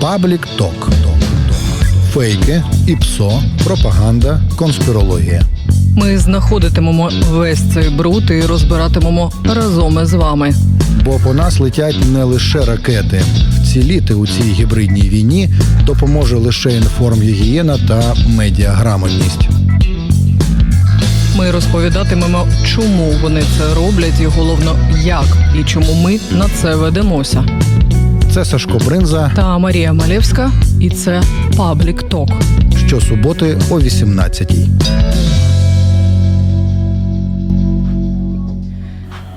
Паблік Ток. Фейки, ІПСО, пропаганда, конспірологія. Ми знаходитимемо весь цей бруд і розбиратимемо разом із вами. Бо по нас летять не лише ракети. Вціліти у цій гібридній війні допоможе лише інформгігієна та медіаграмотність. Ми розповідатимемо, чому вони це роблять, і головно, як і чому ми на це ведемося. Це Сашко Бринза Та Марія Малєвська, і це Паблік Ток. щосуботи о 18-й.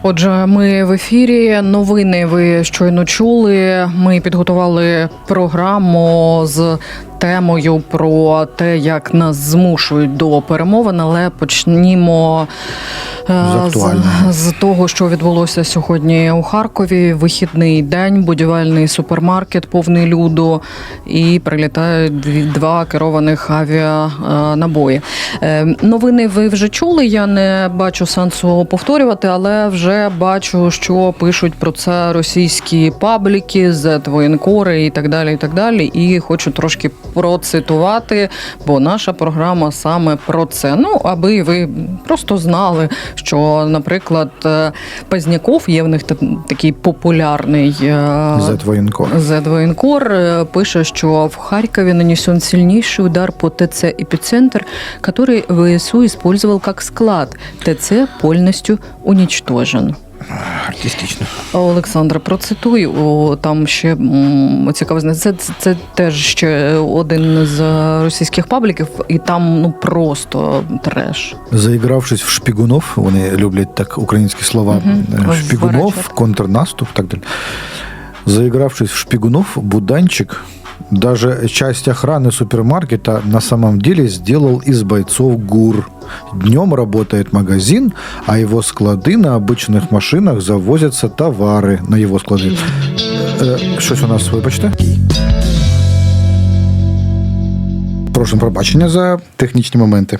Отже, ми в ефірі. Новини ви щойно чули. Ми підготували програму з темою про те, як нас змушують до перемовин, але почнімо е, З з, з того, що відбулося сьогодні у Харкові. Вихідний день, будівельний супермаркет повний люду, і прилітають два керованих авіанабої. Е, Новини ви вже чули. Я не бачу сенсу повторювати, але вже бачу, що пишуть про це російські пабліки, зетвоєнкори і так далі. І так далі. І хочу трошки процитувати, бо наша програма саме про це. Ну, аби ви просто знали, що, наприклад, е, Пазняков є в них та- такий популярний е, Зетвоєнкор. Зедвоенкор э, пише, що в Харькове нанесен сильнейший удар по ТЦ «Эпицентр», который ВСУ использовал как склад. ТЦ полностью уничтожен. Артистично. Олександра, процитуй, о, там ще м, цікаво. Це, це, це теж ще один з російських пабліків, і там ну просто треш. Заігравшись в шпігунов, вони люблять так українські слова. Е, Шпігунов, контрнаступ, так далі. Заигравшись в шпигунов, Буданчик даже часть охраны супермаркета на самом деле сделал из бойцов ГУР. Днем работает магазин, а его склады на обычных машинах завозятся товары на его склады. Е, Щось у нас, вибачте. Прошу пробачення за технічні моменти.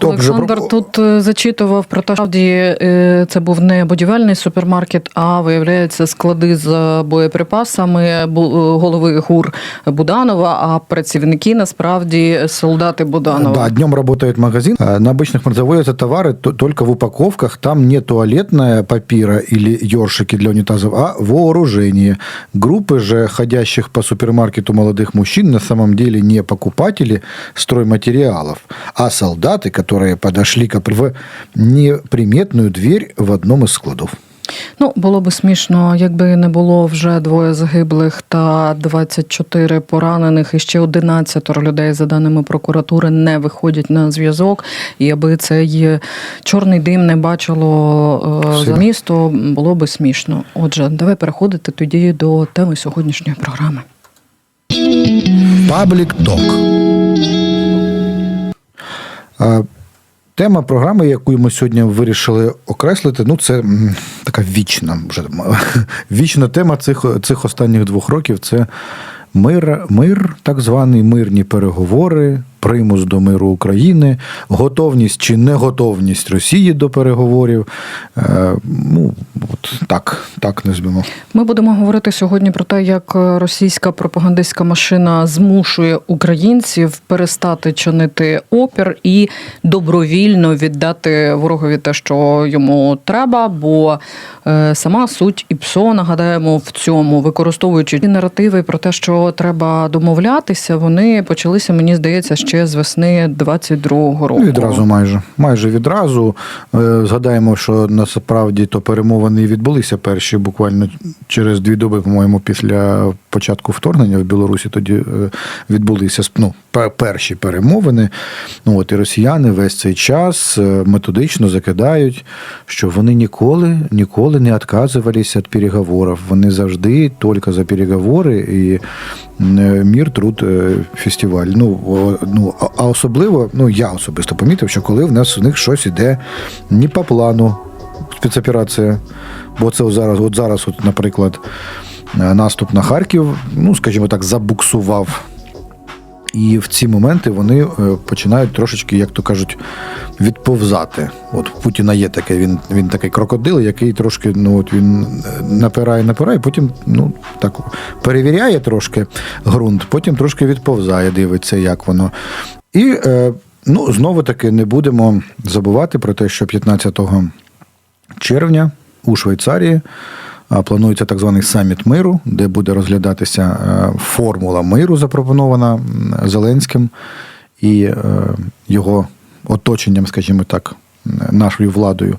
Добре, Олександр про- тут е, зачитував про те, що справді е, це був не будівельний супермаркет, а виявляється склади з боєприпасами бу- е, голови ГУР Буданова, а працівники насправді солдати Буданова. Да, днем работает магазин. А На обычных заводятся товары то- только в упаковках. Там не туалетная папира или ёршики для унитазов, а вооружение. Группы же ходящих по супермаркету молодых мужчин на самом деле не покупатели стройматериалов, а солдаты, которые подошли к в неприметную дверь в одном из складов. Ну, було би смішно, якби не було вже двоє загиблих та 24 поранених, і ще 11 людей, за даними прокуратури, не виходять на зв'язок. І аби цей чорний дим не бачило е, Все. за місто, було би смішно. Отже, давай переходити тоді до теми сьогоднішньої програми. Паблік Ток. Тема програми, яку ми сьогодні вирішили окреслити, ну це така вічна, вже вічна тема цих, цих останніх двох років. Це мир, мир, так званий мирні переговори, примус до миру України, готовність чи неготовність Росії до переговорів. Е, ну, от так, так назвемо. Ми будемо говорити сьогодні про те, як російська пропагандистська машина змушує українців перестати чинити опір і добровільно віддати ворогові те, що йому треба. Бо е, сама суть ІПСО, нагадаємо, в цьому, використовуючи наративи про те, що треба домовлятися, вони почалися, мені здається, ще з весни 22-го року. Відразу майже. Майже відразу. Е, Згадаємо, що насправді то перемовини відбулися перші буквально через дві доби, по-моєму, після початку вторгнення в Білорусі тоді е, відбулися ну, перші перемовини. Ну от і росіяни весь цей час е, методично закидають, що вони ніколи, ніколи не відказувалися від переговорів. Вони завжди тільки за переговори і мір, труд, е, фестиваль. Ну, ну, а- а особливо, ну я особисто помітив, що коли в нас у них щось іде не по плану, спецоперація. Бо це зараз, от зараз, от, наприклад, е, наступ на Харків, ну, скажімо так, забуксував. І в ці моменти вони е, починають трошечки, як то кажуть, відповзати. От в Путіна є таке, він, він такий крокодил, який трошки ну, от він е, напирає, напирає, потім ну, так перевіряє трошки ґрунт, потім трошки відповзає, дивиться, як воно. І е, ну, знову таки не будемо забувати про те, що 15 червня у Швейцарії планується так званий саміт миру, де буде розглядатися е, формула миру, запропонована Зеленським і е, його оточенням, скажімо так, нашою владою.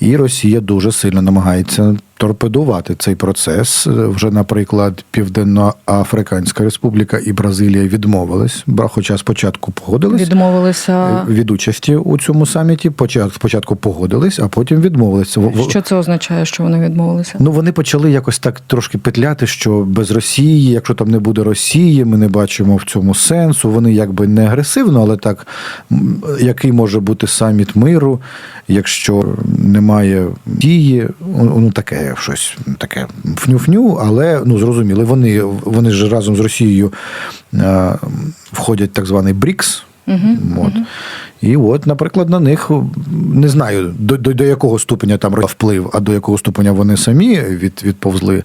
І Росія дуже сильно намагається торпедувати цей процес. Е, Вже, наприклад, Південно-Африканська Республіка і Бразилія відмовились, хоча спочатку погодились Відмовилися. від участі у цьому саміті. Почат- Спочатку погодились, а потім відмовилися. Що це означає, що вони відмовилися? Ну вони почали якось так трошки петляти, що без Росії, якщо там не буде Росії, ми не бачимо в цьому сенсу. Вони якби не агресивно, але так, який може бути саміт миру, якщо немає дії, ну таке щось таке фню-фню, але ну зрозуміло, вони, вони ж разом з Росією е, входять в так званий БРІКС. От. І от, наприклад, на них не знаю до, до, до якого ступеня там вплив, а до якого ступеня вони самі від, відповзли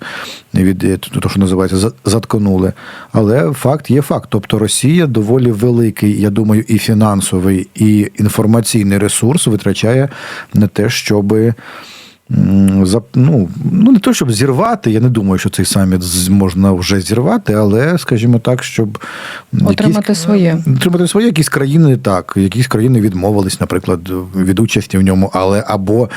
від того, що називається, заткнули. Але факт є факт. Тобто Росія доволі великий, я думаю, і фінансовий, і інформаційний ресурс витрачає на те, щоби. Ну, ну, не то, щоб зірвати, я не думаю, що цей саміт можна вже зірвати, але, скажімо так, щоб Отримати своє. Отримати своє якісь країни так, якісь країни відмовились, наприклад, від участі в ньому, але або,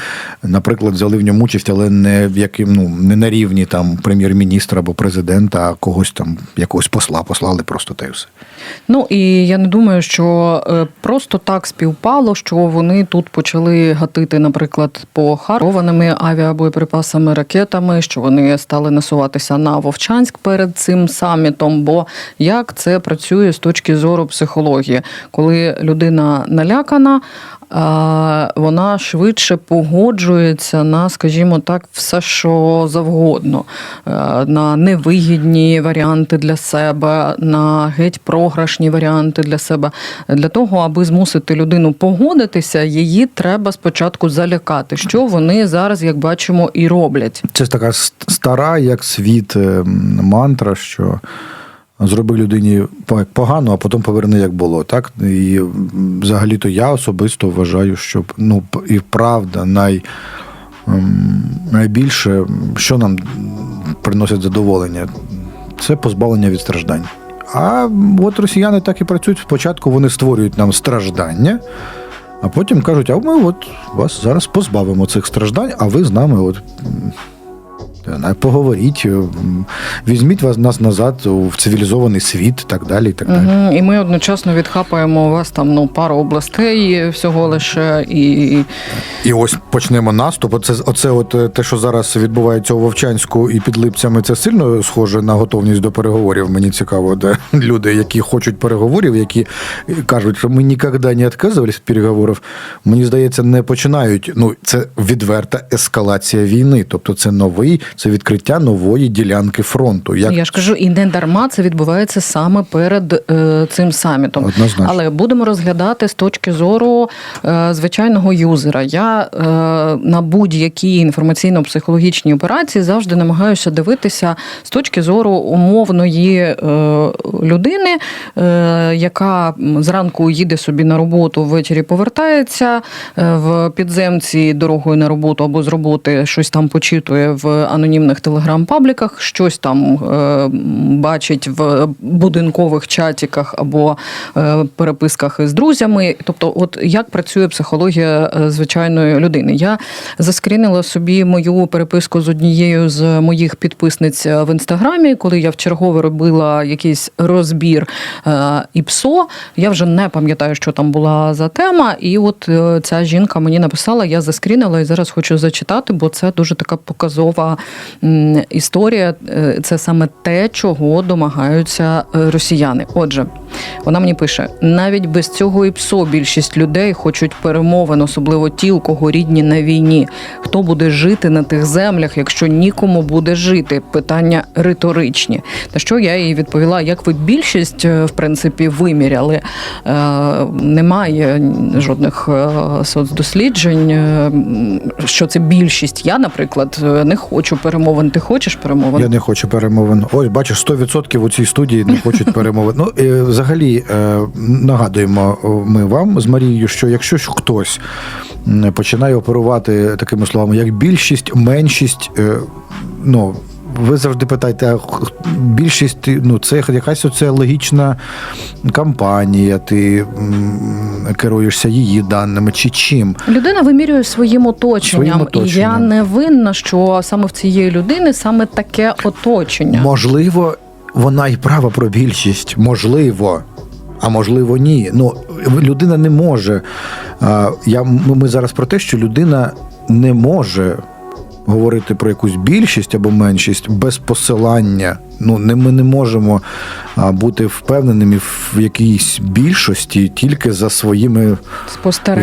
наприклад, взяли в ньому участь, але не в яким ну не на рівні там прем'єр-міністра або президента, а когось там якогось посла послали просто й все. Ну і я не думаю, що е, просто так співпало, що вони тут почали гатити, наприклад, по харованими авіабоєприпасами, ракетами, що вони стали насуватися на Вовчанськ перед цим самітом. Бо як це працює з точки зору психології, коли людина налякана. Вона швидше погоджується на, скажімо так, все, що завгодно, на невигідні варіанти для себе, на геть програшні варіанти для себе. Для того, аби змусити людину погодитися, її треба спочатку залякати, що вони зараз, як бачимо, і роблять. Це така ст- стара, як світ, е, мантра, що зроби людині погано, а потім поверни, як було. Так? І взагалі-то я особисто вважаю, що ну, і правда, най, найбільше, що нам приносить задоволення, це позбавлення від страждань. А от росіяни так і працюють. Спочатку вони створюють нам страждання, а потім кажуть, а ми от вас зараз позбавимо цих страждань, а ви з нами от. Знаю, Поговоріть, візьміть вас нас назад в цивілізований світ, так далі. І так далі. Угу. І ми одночасно відхапаємо у вас там ну пару областей всього лише і І ось почнемо наступ. Оце, оце от е, те, що зараз відбувається у Вовчанську і під Липцями, це сильно схоже на готовність до переговорів. Мені цікаво, де люди, які хочуть переговорів, які кажуть, що ми ніколи не відказувалися від переговорів. Мені здається, не починають. Ну, це відверта ескалація війни. Тобто, це новий, це відкриття нової ділянки фронту. Як Я ж кажу, і не дарма це відбувається саме перед е, цим самітом. Однозначно. Але будемо розглядати з точки зору е, звичайного юзера. Я е, на будь-які інформаційно-психологічні операції завжди намагаюся дивитися з точки зору умовної е, людини, е, яка зранку їде собі на роботу, ввечері повертається е, в підземці дорогою на роботу або з роботи щось там почитує в анонімних телеграм-пабліках, щось там е, бачить в будинкових чатіках або е, переписках із друзями. Тобто, от як працює психологія е, звичайної людини. Я заскрінила собі мою переписку з однією з моїх підписниць в інстаграмі, коли я вчергове робила якийсь розбір е, ІПСО. Я вже не пам'ятаю, що там була за тема. І от е, ця жінка мені написала, я заскрінила і зараз хочу зачитати, бо це дуже така показова історія е, це саме те, чого домагаються е, росіяни. Отже, вона мені пише: навіть без цього ІПСО більшість людей хочуть перемовин, особливо ті, у кого рідні на війні. Хто буде жити на тих землях, якщо нікому буде жити? Питання риторичні. На що я їй відповіла: як ви більшість е, в принципі виміряли? Немає жодних соцдосліджень, що це більшість. Я, наприклад, не хочу перемовин. Ти хочеш перемовин? Я не хочу перемовин. Ось, бачиш, 100% у цій студії не хочуть перемовин. Ну, і, взагалі, е, нагадуємо ми вам з Марією, що якщо хтось починає оперувати такими словами, як більшість, меншість, е, ну. Ви завжди питаєте, а більшість ну це якась оце логічна кампанія, ти керуєшся її даними чи чим? Людина вимірює своїм оточенням, Своїм і я не винна, що саме в цієї людини саме таке оточення. Можливо, вона й права про більшість. Можливо. А можливо, ні. Ну, людина не може. Я, ми зараз про те, що людина не може говорити про якусь більшість або меншість без посилання. Ну, не, ми не можемо бути впевненими в якійсь більшості тільки за своїми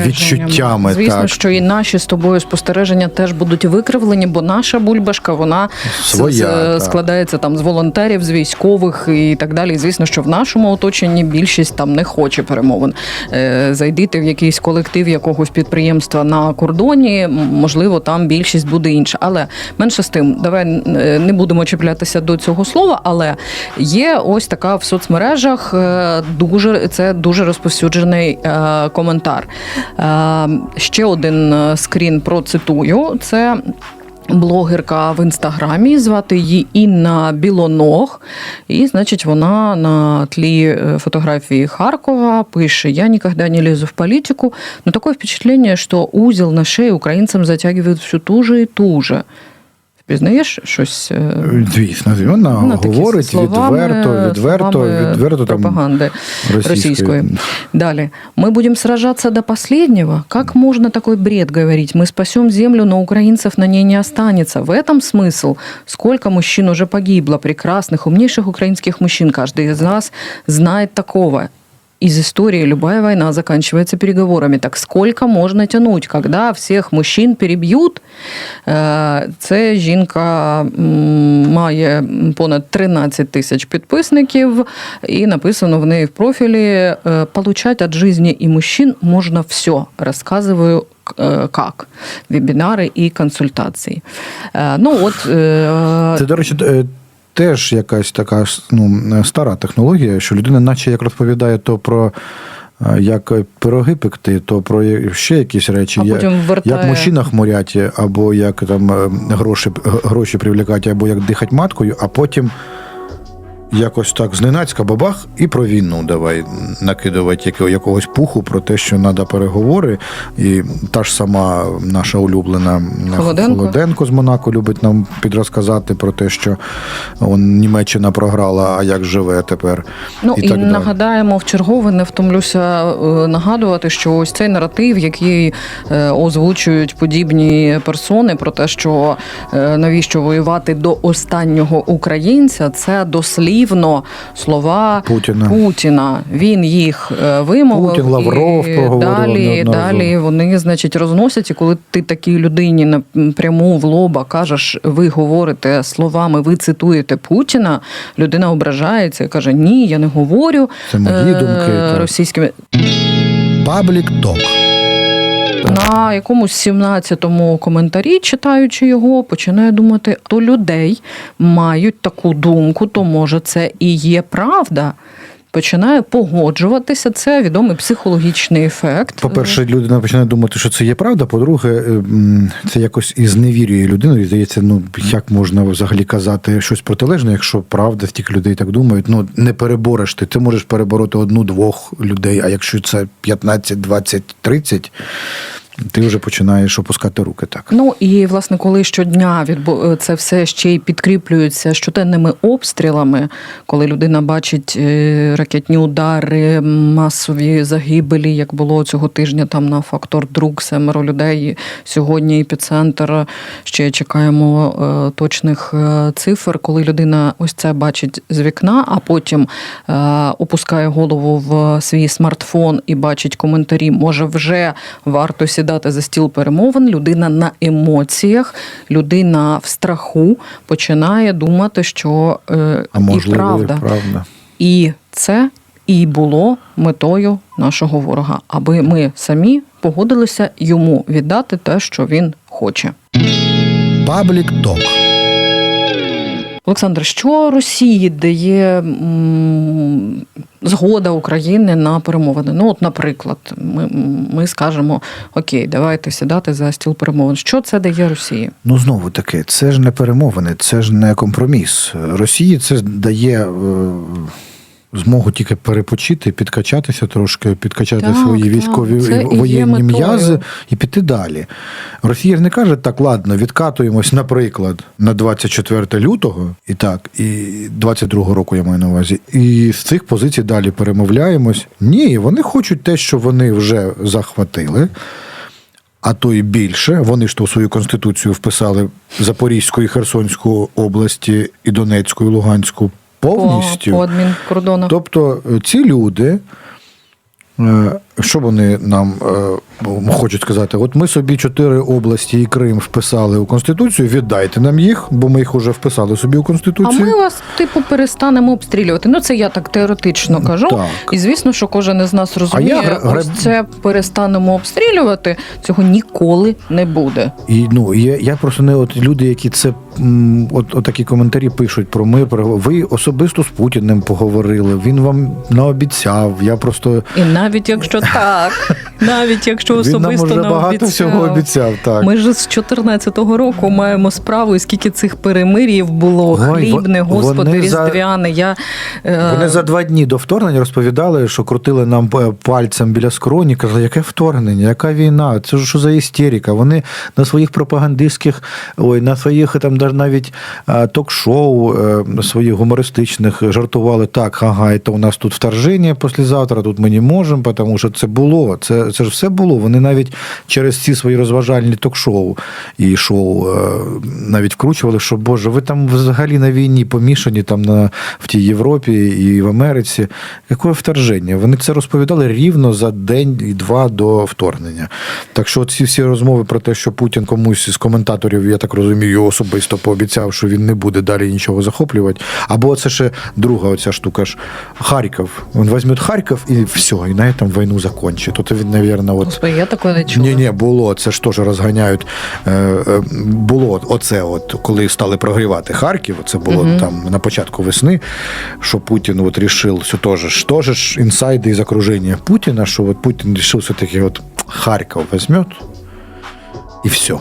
відчуттями, Звісно, так. що і наші з тобою спостереження теж будуть викривлені, бо наша бульбашка вона Своя, с- складається там з волонтерів, з військових і так далі. І, звісно, що в нашому оточенні більшість там не хоче перемовин. Е, в якийсь колектив якогось підприємства на кордоні, можливо, там більшість буде інша. Але менше з тим, давай е, не будемо чіплятися до цього слова, але є ось така в соцмережах е, дуже це дуже розповсюджений е, коментар. Е, Ще один скрін процитую. Це. Блогерка в інстаграмі звати її Інна Білоног, і значить вона на тлі фотографії Харкова пише: Я ніколи не лезу в політику, но такое впечатление, що узел на шеї українцям затягують все туже і туже. Впізнаєш щось? е, звісно, вона Ну, такі говорить словами- відверто, відверто, словами відверто там пропаганди російської. російської. Далее. Мы будем сражаться до последнего. Как можно такой бред говорить? Мы спасем землю, но украинцев на ней не останется. В этом смысл. Сколько мужчин уже погибло, прекрасных, умнейших украинских мужчин. Каждый из нас знает такого. Из истории любая война заканчивается переговорами. Так сколько можно тянуть, когда всіх мужчин переб'ють? Е, Це жінка має понад 13 тисяч підписників, і написано в неї в профілі е, «Получать от жизни и мужчин можно все». Рассказываю е, как. Вебінари і консультації. Е, Ну от Це, до речі, теж якась така ну, стара технологія, що людина, наче як розповідає то про. е, Як пироги пекти, то про ще якісь речі, А як, потім вертає. як мужчина хмурять, або як там е, гроші, гроші привлікати, або як дихати маткою, а потім якось так зненацька бабах і про війну давай накидувати яко- якогось пуху про те, що треба переговори. І та ж сама наша улюблена Холоденко. Холоденко з Монако любить нам підрозказати про те, що он, Німеччина програла, а як живе тепер. Ну і, так далі. нагадаємо в чергове, не втомлюся е, нагадувати, що ось цей наратив, який е, озвучують подібні персони, про те, що е, навіщо воювати до останнього українця, це дослівно слова Путіна. Путіна. Він їх е, вимовив. Путін, Лавров і далі, далі вони, значить, розносять. І коли ти такій людині напряму в лоба кажеш, ви говорите словами, ви цитуєте Путіна, людина ображається і каже: Ні, я не говорю Це мої е, думки, російськими. Паблік ток. На якомусь 17-му коментарі, читаючи його, починає думати, то людей мають таку думку, то може це і є правда. Починає погоджуватися. Це відомий психологічний ефект. По-перше, людина починає думати, що це є правда. По-друге, ем, це якось і зневірює людину. І здається, ну як можна взагалі казати щось протилежне, якщо правда, стільки людей так думають. Ну не перебореш ти. Ти можеш перебороти одну-двох людей. А якщо це 15, 20, 30, ти вже починаєш опускати руки так. Ну і власне, коли щодня відбу... це все ще й підкріплюється щоденними обстрілами, коли людина бачить е, ракетні удари, масові загибелі, як було цього тижня там на фактор друк, семеро людей. Сьогодні епіцентр. Ще чекаємо е, точних е, цифр, коли людина ось це бачить з вікна, а потім е, опускає голову в свій смартфон і бачить коментарі. Може, вже варто сідати за стіл перемовин. Людина на емоціях, людина в страху починає думати, що е, А можливо, і правда. правда. І це і було метою нашого ворога, аби ми самі погодилися йому віддати те, що він хоче. Паблік ток. Олександр, що Росії дає згода України на перемовини? Ну, от, наприклад, ми, ми скажемо: Окей, давайте сідати за стіл перемовин. Що це дає Росії? Ну знову таки, це ж не перемовини, це ж не компроміс. Росії це дає е, змогу тільки перепочити, підкачатися трошки, підкачати Так, свої так, військові воєнні м'язи і піти далі. Росія ж не каже, так, ладно, відкатуємось, наприклад, на 24 лютого, і так, і 22-го року я маю на увазі, і з цих позицій далі перемовляємось. Ні, вони хочуть те, що вони вже захватили. А то і більше. Вони ж то в свою конституцію вписали Запорізьку і Херсонську області, і Донецьку, і Луганську повністю. По, по адмінкордонах. Тобто е, ці люди, е, що вони нам е, хочуть сказати? От ми собі чотири області і Крим вписали у Конституцію, віддайте нам їх, бо ми їх вже вписали собі у конституцію. А ми вас, типу, перестанемо обстрілювати. Ну, це я так теоретично кажу. Так. І звісно, що кожен із нас розуміє, я гра- гра- ось це перестанемо обстрілювати, цього ніколи не буде. І ну я, я просто не от люди, які це от, от такі коментарі пишуть про мир. Про ви особисто з Путіним поговорили. Він вам наобіцяв. Я просто І навіть якщо так, навіть якщо він нам особисто вже не багато обіцяв. всього обіцяв. Так Ми ж з 14-го року маємо справу, і скільки цих перемир'їв було хлібне, господи, вони за- різдвяне. Я, е, Вони за два дні до вторгнення розповідали, що крутили нам е, пальцем біля скроні, казали, яке вторгнення, яка війна? Це ж що за істерика? Вони на своїх пропагандистських, ой, на своїх там навіть е, ток-шоу своїх гумористичних жартували так, ага, це у нас тут вторження післязавтра, тут ми не можемо, тому що це було. Це, це ж все було. Вони навіть через ці свої розважальні ток-шоу і шоу е, навіть вкручували, що Боже, ви там взагалі на війні помішані там на в тій Європі і в Америці. Яке вторження? Вони це розповідали рівно за день і два до вторгнення. Так що ці всі розмови про те, що Путін комусь із коментаторів, я так розумію, особисто пообіцяв, що він не буде далі нічого захоплювати. Або це ще друга оця штука ж Харків. Він візьме Харків і все, і на цьому війну закончить. Тобто він, мабуть, от. Господи, я такого не чула. Ні, ні, було. Це ж теж розганяють. Е, е, було оце, от коли стали прогрівати Харків. Це було там на початку весни. Що Путін от рішив, все теж теж інсайди із окруження Путіна, що от Путін рішив все-таки от Харків візьме. І все.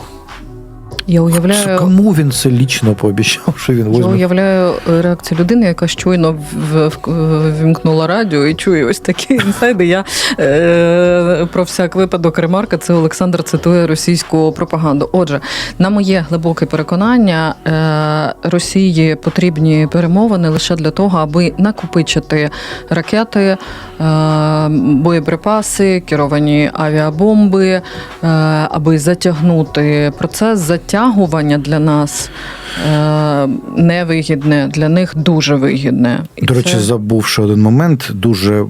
Я уявляю. Кому він це лічно пообіцяв, що він Я уявляю е, реакцію людини, яка щойно в- в- вімкнула радіо і чує ось такі інсайди. Я е, про всяк випадок ремарка. Це Олександр цитує російську пропаганду. Отже, на моє глибоке переконання, е, Росії потрібні перемовини лише для того, аби накопичити ракети, е, боєприпаси, керовані авіабомби, е, аби затягнути процес затягування для нас е, невигідне, для них дуже вигідне. І До речі, це- забув ще один момент. Дуже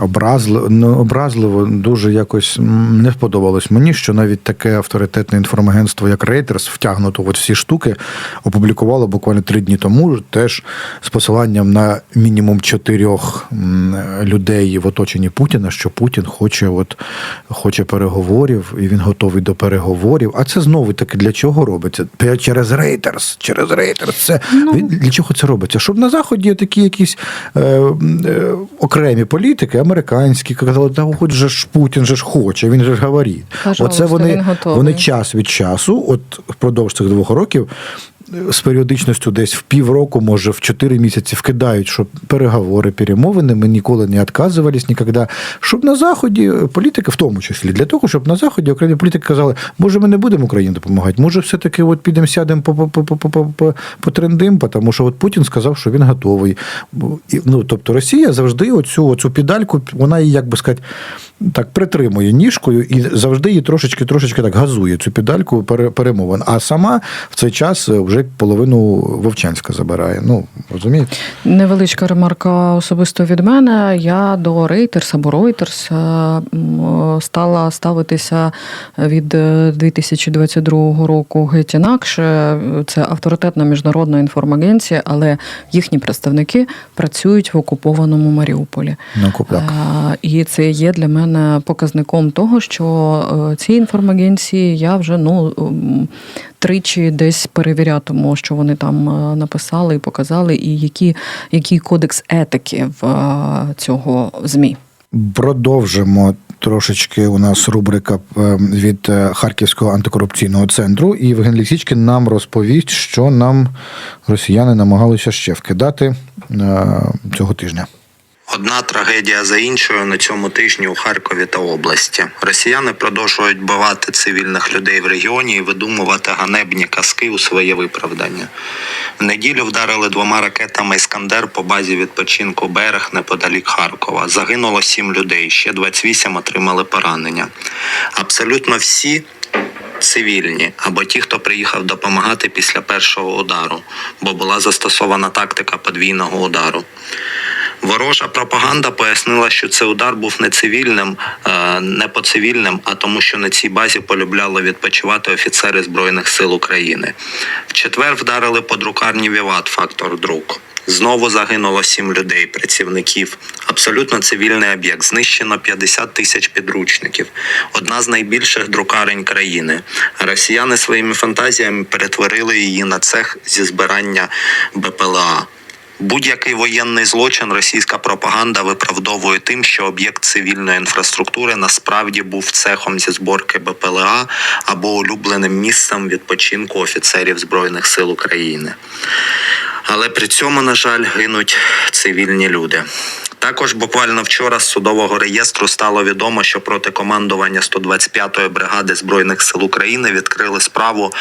образливо, ну, образливо, дуже якось не сподобалось мені, що навіть таке авторитетне інформагентство, як Reuters, втягнуто в ці штуки, опублікувало буквально три дні тому, теж з посиланням на мінімум чотирьох людей в оточенні Путіна, що Путін хоче, от, хоче переговорів, і він готовий до переговорів. А це знову таки для чого робиться? Через Reuters, через Reuters. Це він- для чого це робиться? Щоб на заході такі якісь е, е, окремі політики, американські, казали, та хоч же ж Путін же ж хоче, він же ж говорить. Пожалуйста, Оце вони, він вони час від часу, от впродовж цих двох років. З періодичністю десь в півроку, може в чотири місяці вкидають, що переговори, перемовини, ми ніколи не відказувались ніколи. Щоб на Заході політика, в тому числі, для того, щоб на Заході окремі політики казали, може, ми не будемо Україні допомагати, може, все-таки от підемо сядемо по, трендим, тому що от Путін сказав, що він готовий. І, Ну, тобто Росія завжди оцю, оцю педальку, вона її, як би сказати, так притримує ніжкою і завжди її трошечки трошечки так газує цю педальку пере- перемовин. А сама в цей час вже половину Вовчанська забирає. Ну, розумієте? Невеличка ремарка особисто від мене. Я до Reuters або Reuters е, стала ставитися від е, 2022 року геть інакше. Це авторитетна міжнародна інформагенція, але їхні представники працюють в окупованому Маріуполі. Ну. Е, І це є для мене показником того, що е, ці інформагенції я вже ну тричі десь перевірятиму, що вони там е, написали і показали, і які, який кодекс етики в е, цього змі. Продовжимо трошечки. У нас рубрика від Харківського антикорупційного центру. І Євген Лісічкін нам розповість, що нам росіяни намагалися ще вкидати цього тижня. Одна трагедія за іншою на цьому тижні у Харкові та області. Росіяни продовжують бивати цивільних людей в регіоні і видумувати ганебні казки у своє виправдання. В неділю вдарили двома ракетами Іскандер по базі відпочинку берег неподалік Харкова. Загинуло сім людей, ще 28 отримали поранення. Абсолютно всі цивільні або ті, хто приїхав допомагати після першого удару, бо була застосована тактика подвійного удару. Ворожа пропаганда пояснила, що цей удар був не цивільним, е, не по цивільним, а тому, що на цій базі полюбляли відпочивати офіцери Збройних сил України. В четвер вдарили по друкарні Віват фактор друк. Знову загинуло сім людей, працівників. Абсолютно цивільний об'єкт. Знищено 50 тисяч підручників. Одна з найбільших друкарень країни. Росіяни своїми фантазіями перетворили її на цех зі збирання БПЛА. Будь-який воєнний злочин російська пропаганда виправдовує тим, що об'єкт цивільної інфраструктури насправді був цехом зі зборки БПЛА або улюбленим місцем відпочинку офіцерів Збройних сил України. Але при цьому, на жаль, гинуть цивільні люди. Також буквально вчора з судового реєстру стало відомо, що проти командування 125-ї бригади збройних сил України відкрили справу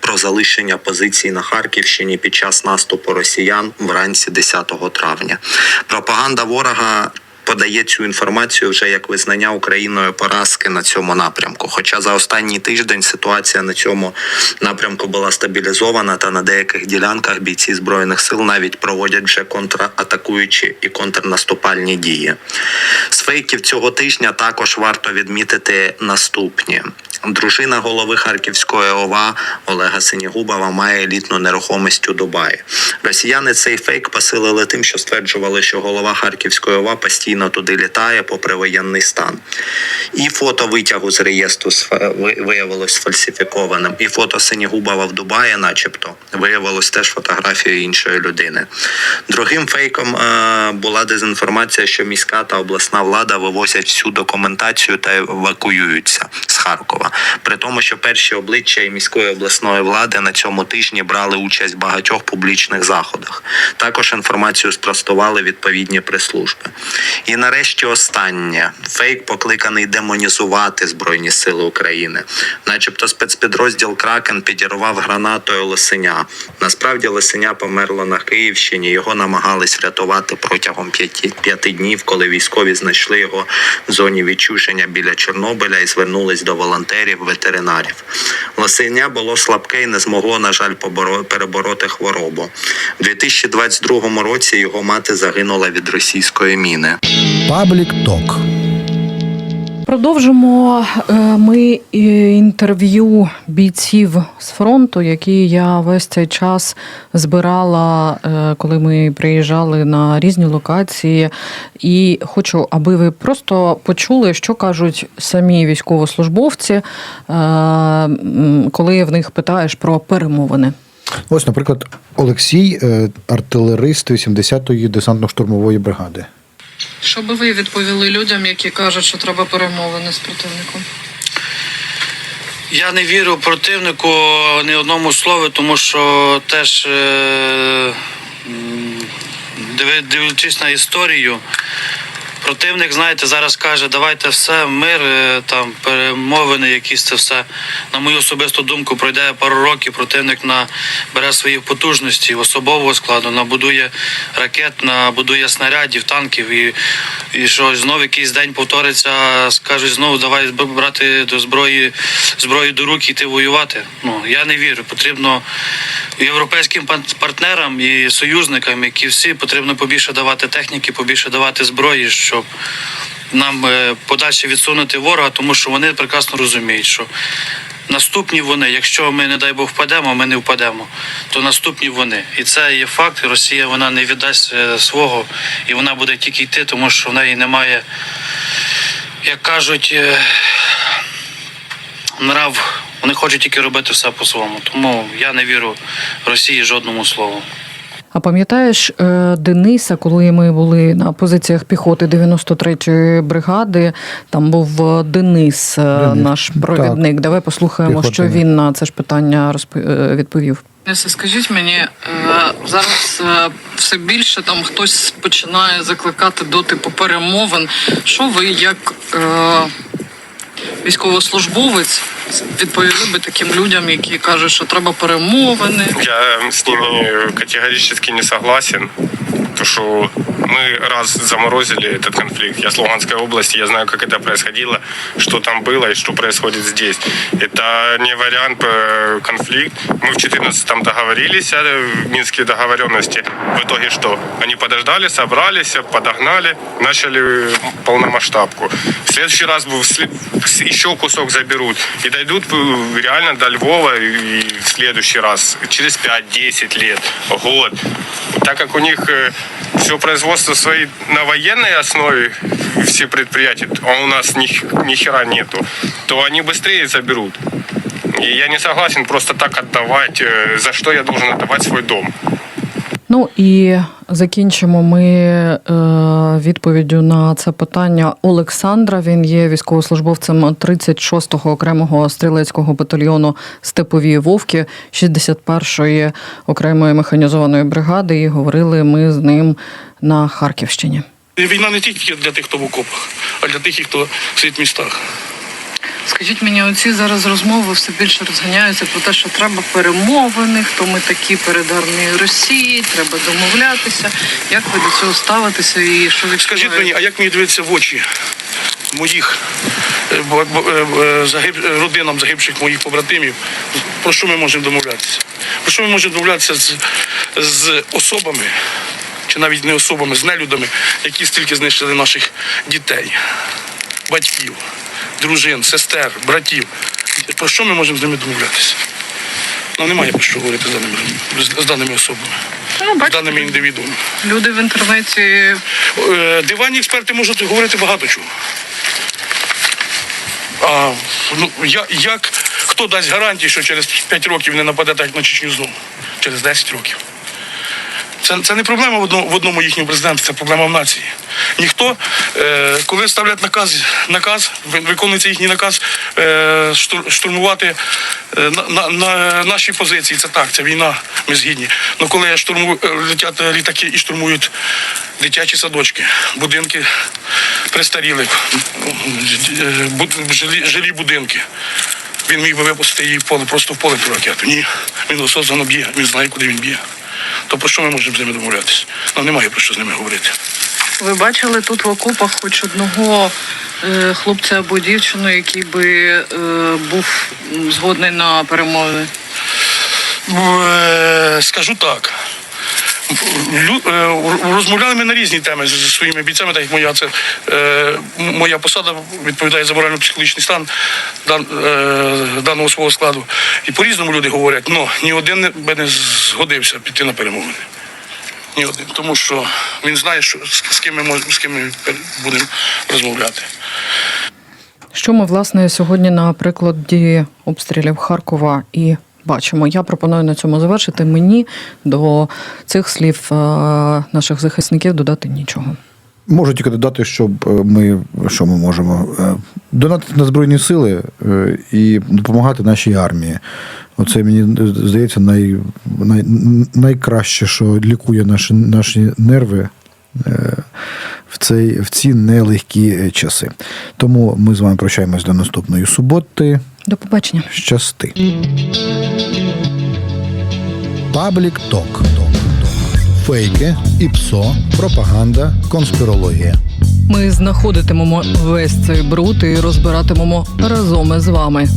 про залишення позицій на Харківщині під час наступу росіян вранці 10 травня. Пропаганда ворога. Подає цю інформацію вже як визнання Україною поразки на цьому напрямку. Хоча за останній тиждень ситуація на цьому напрямку була стабілізована, та на деяких ділянках бійці збройних сил навіть проводять вже контратакуючі і контрнаступальні дії. З фейків цього тижня також варто відмітити наступні. Дружина голови Харківської ОВА Олега Синігубова має елітну нерухомість у Дубаї. Росіяни цей фейк посилили тим, що стверджували, що голова Харківської ОВА постійно туди літає попри воєнний стан. І фото витягу з реєстру виявилось фальсифікованим. І фото Синігубова в Дубаї, начебто, виявилось теж фотографією іншої людини. Другим фейком е, була дезінформація, що міська та обласна влада вивозять всю документацію та евакуюються Харкова. При тому, що перші обличчя і міської обласної влади на цьому тижні брали участь в багатьох публічних заходах. Також інформацію спростували відповідні прес-служби. І нарешті останнє фейк покликаний демонізувати Збройні Сили України. Начебто спецпідрозділ Кракен підірвав гранатою Лисеня. Насправді Лисеня померло на Київщині. Його намагались врятувати протягом п'яти, п'яти днів, коли військові знайшли його в зоні відчуження біля Чорнобиля і звернулись до волонтерів, ветеринарів. Лисеня було слабке і не змогло, на жаль, перебороти хворобу. У 2022 році його мати загинула від російської міни. Паблік Ток. Продовжимо е, ми е, інтерв'ю бійців з фронту, які я весь цей час збирала, е, коли ми приїжджали на різні локації. І хочу, аби ви просто почули, що кажуть самі військовослужбовці, коли в них питаєш про перемовини. Ось, наприклад, Олексій, артилерист 80-ї десантно-штурмової бригади. Що би ви відповіли людям, які кажуть, що треба перемовини з противником? Я не вірю противнику ні одному слову, тому що теж е, дивлячись на історію, противник, знаєте, зараз каже, давайте все, мир, е, там перемовини, якісь це все. На мою особисту думку, пройде пару років, противник набере своїх потужностей особового складу, набудує ракет, набудує снарядів, танків і, і що знову якийсь день повториться, скажуть знову давай брати до зброї зброю до рук і йти воювати. Ну я не вірю. Потрібно європейським партнерам і союзникам, які всі потрібно побільше давати техніки, побільше давати зброї, щоб нам е, подальше відсунути ворога, тому що вони прекрасно розуміють, що наступні вони, якщо ми, не дай Бог, впадемо, ми не впадемо, то наступні вони. І це є факт. Росія вона не віддасть е, свого, і вона буде тільки йти, тому що в неї немає, як кажуть, е, нрав. Вони хочуть тільки робити все по-своєму. Тому я не вірю Росії жодному слову. А пам'ятаєш е, Дениса, коли ми були на позиціях піхоти 93-ї бригади? Там був е, Денис, е, Денис, наш провідник. Давай послухаємо, що він на це ж питання розп- відповів. Скажіть мені, зараз все більше там хтось починає закликати до типу перемовин. Що ви як військовослужбовець відповіли би таким людям, які кажуть, що треба перемовини? Я з ними категорично не согласен. То, что раз заморозили этот конфликт. Я с Луганской области, я знаю, как это происходило, что там было и что происходит здесь. Это не вариант э, конфликт. Мы в 14-м договорились о минские договоренности. В итоге что? Они подождали, собрались, подогнали, начали полномасштабку. В следующий раз еще кусок заберут и дойдут э, реально до Львова и в следующий раз через 5-10 лет, год. Так как у них все производство свои на военной основе, все предприятия, а у нас ни, ни хера нету, то они быстрее заберут. И я не согласен просто так отдавать, э, за что я должен отдавать свой дом. Ну і закінчимо ми е, відповіддю на це питання Олександра. Він є військовослужбовцем 36-го окремого стрілецького батальйону Степові Вовки 61-ї окремої механізованої бригади. І говорили ми з ним на Харківщині. Війна не тільки для тих, хто в окопах, а для тих, хто сидить в містах. Скажіть мені, оці зараз розмови все більше розганяються про те, що треба перемовини, хто ми такі перед армією Росії, треба домовлятися. Як ви до цього ставитеся і що ви Скажіть мені, а як мені дивитися в очі моїх е, е, е, загиб, родинам загибших моїх побратимів? Про що ми можемо домовлятися? Про що ми можемо домовлятися з, з особами, чи навіть не особами, з нелюдами, які стільки знищили наших дітей, батьків, дружин, сестер, братів? Про що ми можемо з ними домовлятися? Нам немає про що говорити з даними, з, з даними особами, Ну, з даними індивідуумами. люди в інтернеті Е, Диванні експерти можуть говорити багато чого. А ну, я, як хто дасть гарантії, що через 5 років не нападе так на Чечню знову? Через 10 років. Це, це не проблема в одному, в одному їхньому президенті, це проблема в нації. Ніхто, е, коли ставлять наказ, наказ, виконується їхній наказ е, штурмувати е, на, на, на наші позиції, це так, це війна, ми згідні. Ну коли штурму, е, летять літаки і штурмують дитячі садочки, будинки престарілих, е, жилі, жилі будинки. Він міг би випустити її в поле, просто в поле ту ракету. Ні, він осознано б'є, він знає, куди він б'є. То про що ми можемо з ними домовлятися? Нам немає про що з ними говорити. ви бачили тут в окопах хоч одного е, хлопця або дівчину, який би е, був згодний на перемови? Е, Скажу так. Е, Розмовляли ми на різні теми зі своїми бійцями, так як моя це е, моя посада відповідає за морально-психологічний стан дан, е, даного свого складу. І по-різному люди говорять, але ні один би не згодився піти на перемовини. Ні один. Тому що він знає, що з ким ми можемо з ким ми будемо розмовляти. Що ми власне сьогодні на прикладі обстрілів Харкова і бачимо? Я пропоную на цьому завершити. Мені до цих слів е, наших захисників додати нічого. Можу тільки додати, щоб е, ми що ми можемо Е, донатити на збройні сили і допомагати нашій армії. Оце мені здається най, най, найкраще, що лікує наші, наші нерви в, цей, в ці нелегкі е, часи. Тому ми з вами прощаємось до наступної суботи. До побачення. Щасти. Паблік ток. Фейки, іпсо, пропаганда, конспірологія. Ми знаходитимемо весь цей бруд і розбиратимемо разом із вами.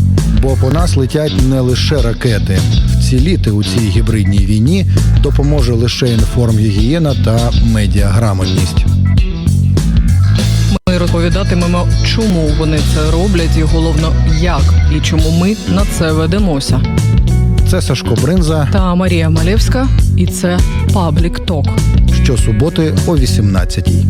Бо по нас летять не лише ракети. Вціліти у цій гібридній війні допоможе лише інформгігієна та медіаграмотність. Розповідатимемо, чому вони це роблять, і головно як і чому ми на це ведемося. Це Сашко Бринза Та Марія Малевська, і це Паблік Ток. щосуботи о 18-й.